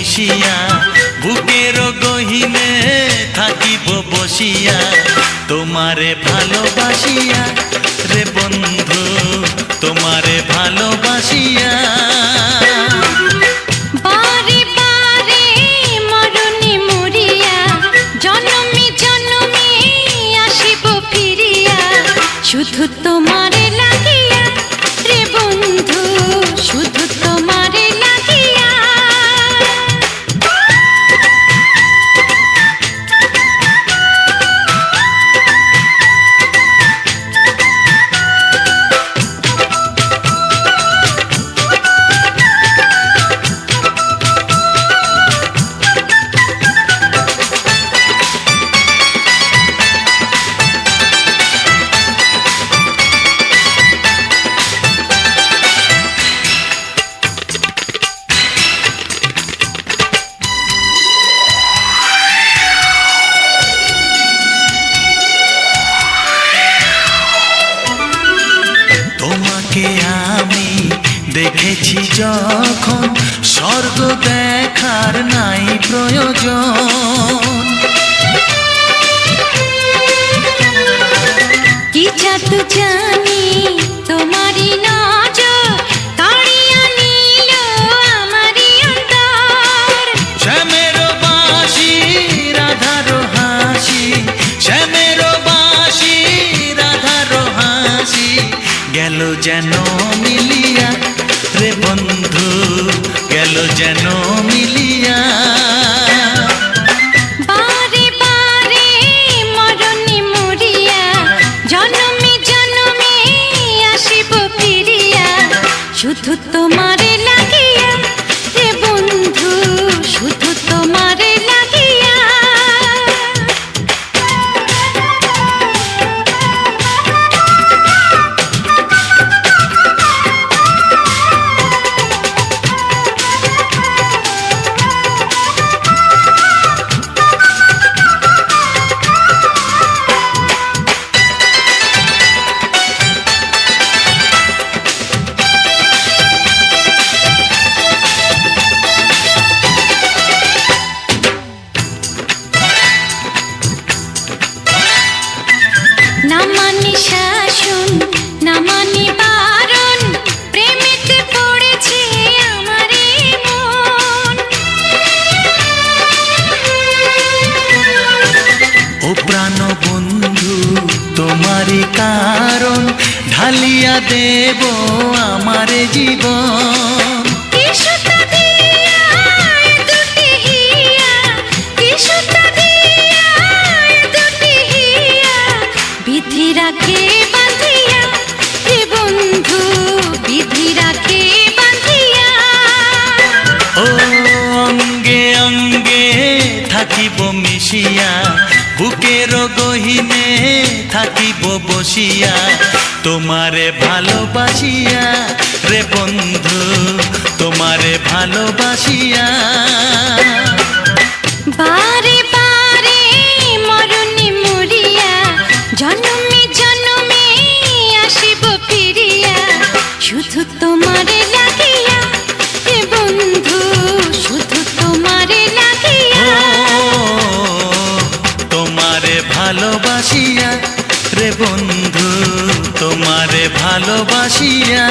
মিশিয়া বুকের গহিনে থাকিব বসিয়া তোমারে ভালোবাসিয়া রে বন্ধু তোমারে ভালোবাসিয়া। দেখেছি যখন স্বর্গ দেখার নাই প্রয়োজন। কি জাদু জানি তোমারই নজর কাড়িয়া নিল আমারই অন্তর। শ্যামের বাসি রাধার হাসি শ্যামের বাসি রাধার হাসি গেল যেন যেন মিলিয়া তোমারই কারণ ঢালিয়া দেব আমার জীবন। বুকের গহিনে থাকিব বসিয়া তোমারে ভালোবাসিয়া রে বন্ধু তোমারে ভালোবাসিয়া। বন্ধু তোমারে ভালোবাসিয়া